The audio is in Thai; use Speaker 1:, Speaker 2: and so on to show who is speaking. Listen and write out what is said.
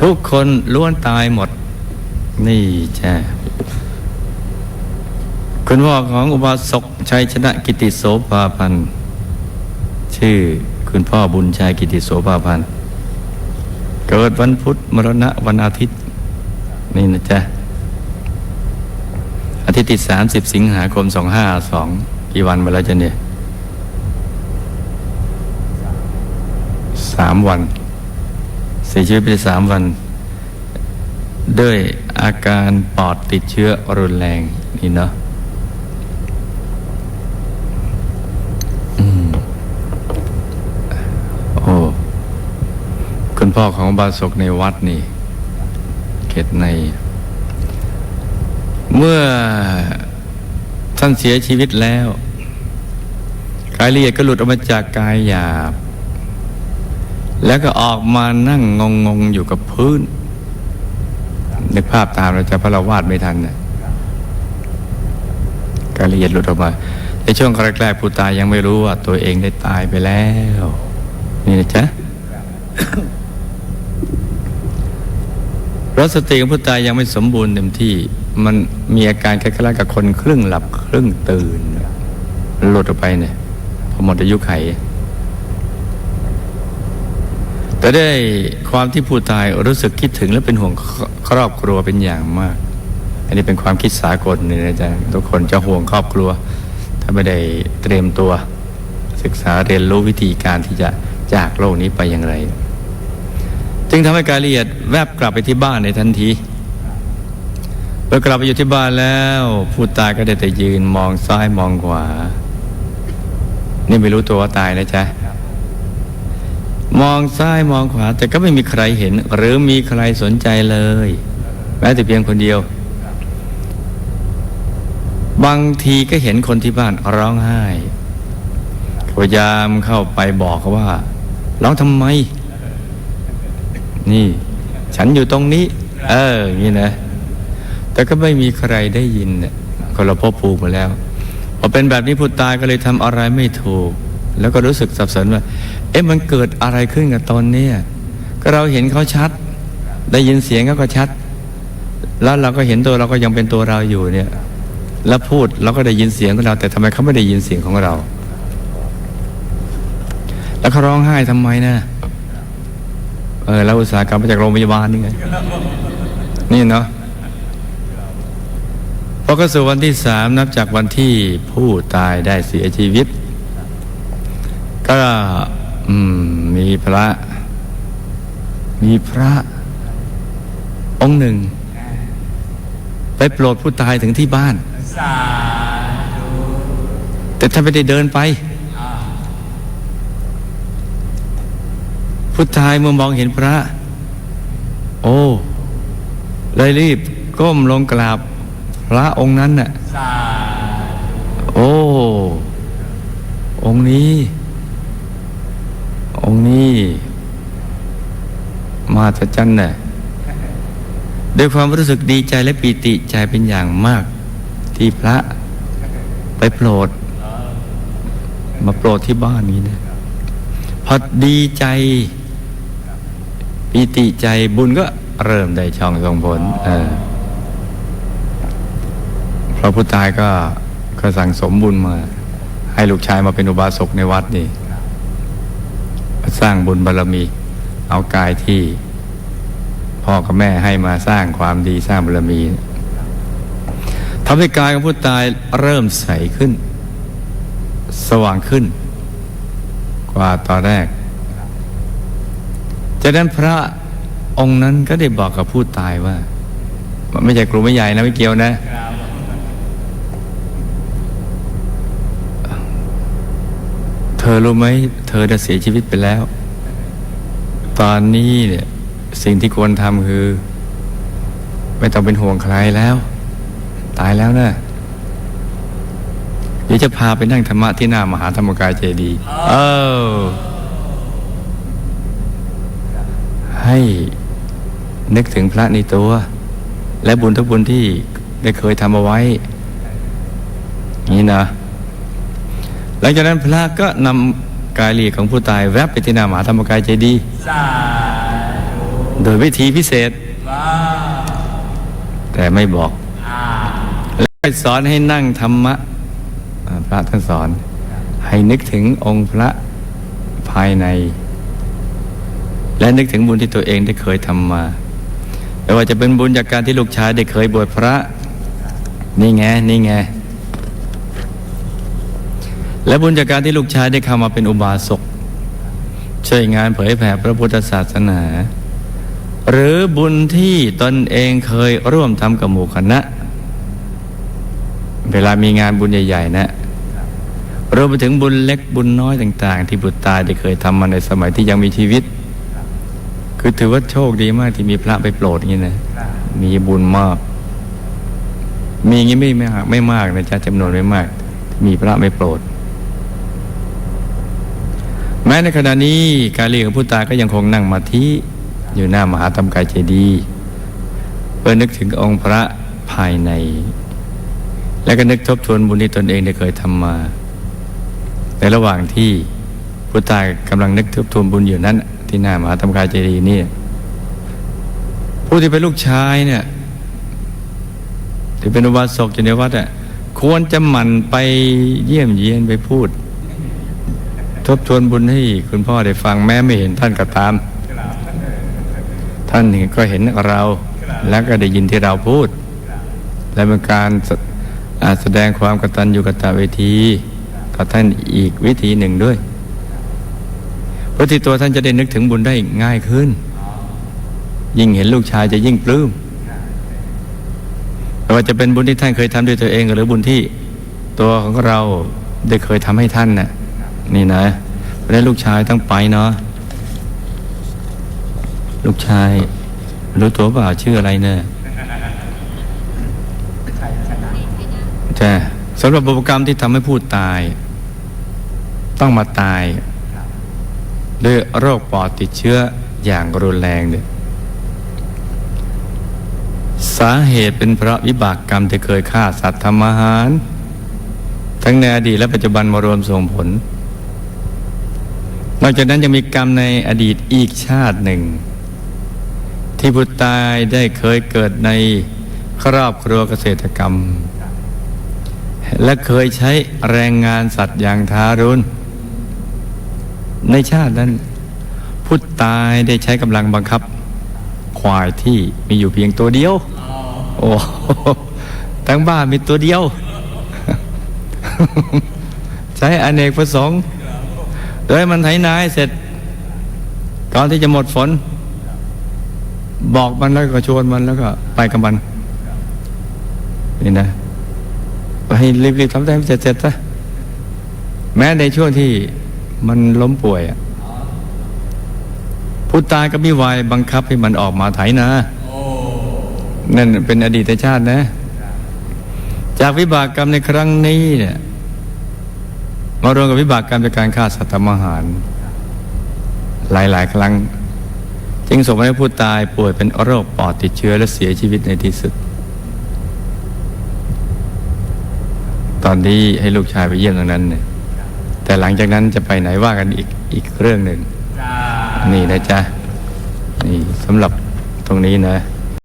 Speaker 1: ทุกคนล้วนตายหมด นี่จ้ะคุณพ่อของอุบาสกชัยชนะกิติโสภาพันธ์ชื่อคุณพ่อบุญชัยกิติโสภาพันธ์เกิดวันพุธมรณะวันอาทิตย์ นี่นะจ๊ะ อาทิตย์ที่สามสิบสิงหาคมสองห้าสองกี่วันมาแล้วจ๊ะเนี่ยสามวัน เสียชีวิตไปสามวัน ด้วยอาการปอดติดเชื้อรุนแรงนี่เนาะอืมโอ้คุณพ่อของบาศกในวัดนี่เขตใน เมื่อท่านเสียชีวิตแล้วกายละเอียดก็หลุดออกมาจากกายหยาบ แล้วก็ออกมานั่งงงงๆอยู่กับพื้น นึกภาพตามเราจะพระเราวาดไม่ทันนะกายละเอียดหลุดออกมา ในช่วงแรกๆผู้ตายยังไม่รู้ว่า ตัวเองได้ตายไปแล้ว นี่นะจ๊ะเพราะสติของผู้ตายยังไม่สมบูรณ์เต็มที่ มันมีอาการคล้ายๆกับคนครึ่งหลับครึ่งตื่น หลุดออกไปเนี่ยพอหมดอายุไข แต่ได้ความที่ผู้ตายรู้สึกคิดถึงและเป็นห่วงครอบครัวเป็นอย่างมาก อันนี้เป็นความคิดสากลเนี่ยนะจ๊ะทุกคนจะห่วงครอบครัว ถ้าไม่ได้เตรียมตัว ศึกษาเรียนรู้วิธีการที่จะจากโลกนี้ไปอย่างไร จึงทำให้กายละเอียดแวบกลับไปที่บ้านในทันทีเมื่อกลับไปอยู่ที่บ้านแล้ว ผู้ตายก็ได้แต่ยืนมองซ้ายมองขวา นี่ไม่รู้ตัวว่าตายนะจ๊ะ มองซ้ายมองขวา แต่ก็ไม่มีใครเห็น หรือมีใครสนใจเลย แม้แต่เพียงคนเดียว บางทีก็เห็นคนที่บ้านร้องไห้พยายามเข้าไปบอกเขาว่าร้องทำไม นี่ ฉันอยู่ตรงนี้ เอออย่างนี้นะ แต่ก็ไม่มีใครได้ยินเนี่ยคนเราพบภูมิมาแล้วพอเป็นแบบนี้ผู้ตายก็เลยทำอะไรไม่ถูก แล้วก็รู้สึกสับสนว่า เอ๊ะมันเกิดอะไรขึ้นกับตอนเนี้ยก็เราเห็นเขาชัด ได้ยินเสียงเขาก็ชัด แล้วเราก็เห็นตัวเราก็ยังเป็นตัวเราอยู่เนี่ย แล้วพูดเราก็ได้ยินเสียงของเรา แต่ทำไมเขาไม่ได้ยินเสียงของเรา แล้วเขาร้องไห้ทำไมนะเออเราอุตส่าห์กลับมาจากโรงพยาบาลนี่ไงนี่เนาะพอเข้าสู่วันที่สามนับจากวันที่ผู้ตายได้เสียชีวิต ก็ อืม มีพระ มีพระ องค์หนึ่ง ไปโปรดผู้ตายถึงที่บ้าน แต่ท่านไม่ได้เดินไป ผู้ตายเมื่อมองเห็นพระ โอ้เลยรีบก้มลงกราบพระองค์นั้นน่ะ โอ้ องค์นี้ องค์นี้มาตจันน่ะด้วยความรู้สึกดีใจและปีติใจเป็นอย่างมาก ที่พระไปโปรด มาโปรดที่บ้านนี้นะพอดีใจปีติใจบุญก็เริ่มได้ช่องส่งผลเพระผู้ตายก็ก็สั่งสมบุญมา ให้ลูกชายมาเป็นอุบาสกในวัดนี่ สร้างบุญบารรมี เอากายที่พ่อกับแม่ให้มาสร้างความดีสร้างบารรมีทำให้กายของผู้ตายเริ่มใสขึ้น สว่างขึ้น กว่าตอนแรก จากนั้นพระองค์นั้นก็ได้บอกกับผู้ตายว่า ไม่ใช่ครูไม่ใหญ่นะไม่เกี่ยวนะ เธ อรู้ไหมเธอจะเสียชีวิตไปแล้ว ตอนนี้เนี่ยสิ่งที่ควรทำคือ ไม่ต้องเป็นห่วงใครแล้ว ตายแล้วนะเดี๋ยวจะพาไปนั่งธรรมะที่หน้ามหาธรรมกายเจดีย์เออให้นึกถึงพระในตัว และบุญทุกบุญที่ได้เคยทำเอาไว้ นี่นะ หลังจากนั้นพระก็นำกายละเอียดของผู้ตายแวบไปที่หน้ามหาธรรมกายเจดีย์โดยวิธีพิเศษ แต่ไม่บอก แล้วไปสอนให้นั่งธรรมะอ่าพระท่านสอน ให้นึกถึงองค์พระภายใน และนึกถึงบุญที่ตัวเองได้เคยทำมาไม่ว่าจะเป็นบุญจากการที่ลูกชายได้เคยบวชพระ นี่ไง นี่ไง และบุญจากการที่ลูกชายได้เข้ามาเป็นอุบาสกช่วยงานเผยแผ่พระพุทธศาสนา หรือบุญที่ตนเองเคยร่วมทำกับหมู่คณะ เวลามีงานบุญใหญ่ ๆ นะรวมไปถึงบุญเล็กบุญน้อยต่าง ๆ ที่บุตรตายได้เคยทำมาในสมัยที่ยังมีชีวิต คือถือว่าโชคดีมากที่มีพระไปโปรดอย่างนี้นะมีบุญมาก มีอย่างนี้ไม่มากไม่มากนะจ๊ะจำนวนไม่มาก มีพระไม่โปรด ม้ในขณะนี้การเรียกของผู้ตายก็ยังคงนั่งมาที่อยู่หน้ามหาธรรมกายเจดีย์เพื่อนึกถึงองค์พระภายใน และก็นึกทบทวนบุญที่ตนเองได้เคยทำมา ในระหว่างที่ผู้ตายกำลังนึกทบทวนบุญอยู่นั้น ที่หน้ามหาธรรมกายเจดีย์นี่ผู้ที่เป็นลูกชายเนี่ยที่เป็นอุบาสกอยู่ในวัดอะควรจะหมั่นไปเยี่ยมเยียนไปพูด ทบทวนบุญให้คุณพ่อได้ฟังแม้ไม่เห็นท่านก็ตาม ท่านก็เห็นเราแล้วก็ได้ยินที่เราพูด และเป็นการแสดงความกตัญญูกตเวทีกับท่านอีกวิธีหนึ่งด้วยเพราะที่ตัวท่านจะได้นึกถึงบุญได้ง่ายขึ้น ยิ่งเห็นลูกชายจะยิ่งปลื้มไม่ว่าจะเป็นบุญที่ท่านเคยทำด้วยตัวเอง หรือบุญที่ตัวของเราได้เคยทำให้ท่านน่ะ นี่นะเพราะนั้นลูกชายต้องไปเนาะลูกชาย รู้ตัวเปล่าชื่ออะไรเนี่ยใช่สำหรับบุพกรรมที่ทำให้ผู้ตาย ต้องมาตายด้วยโรคปอดติดเชื้ออย่างรุนแรงเนี่ยสาเหตุเป็นเพราะวิบากกรรมที่เคยฆ่าสัตว์ทำอาหาร ทั้งในอดีตและปัจจุบันมารวมส่งผล นอกจากนั้นยังมีกรรมในอดีตอีกชาติหนึ่ง ที่ผู้ตายได้เคยเกิดในครอบครัวเกษตรกรรม และเคยใช้แรงงานสัตว์อย่างทารุณในชาตินั้นผู้ตายได้ใช้กำลังบังคับ ควายที่มีอยู่เพียงตัวเดียว โอ้ทั้งบ้านมีตัวเดียว ใช้อเนกประสงค์ โดยมันไถนาเสร็จก่อนที่จะหมดฝน บอกมันแล้วก็ชวนมันแล้วก็ ไปกับมันนี่นะให้รีบๆทำให้เสร็จๆซะแม้ในช่วงที่มันล้มป่วยผู้ตายก็มีวายบังคับให้มันออกมาไถนานั่นเป็นอดีตชาตินะ จากวิบากกรรมในครั้งนี้เนี่ย มารวมกับวิบากกรรมจากการฆ่าสัตว์ทำอาหาร หลายๆ ครั้ง จึงส่งให้ผู้ตายป่วยเป็นโรคปอดติดเชื้อและเสียชีวิตในที่สุด ตอนนี้ให้ลูกชายไปเยี่ยมตรงนั้นเนี่ยแต่หลังจากนั้นจะไปไหนว่ากันอีกอีกเรื่องหนึ่งนี่นะจ๊ะนี่สำหรับตรงนี้นะ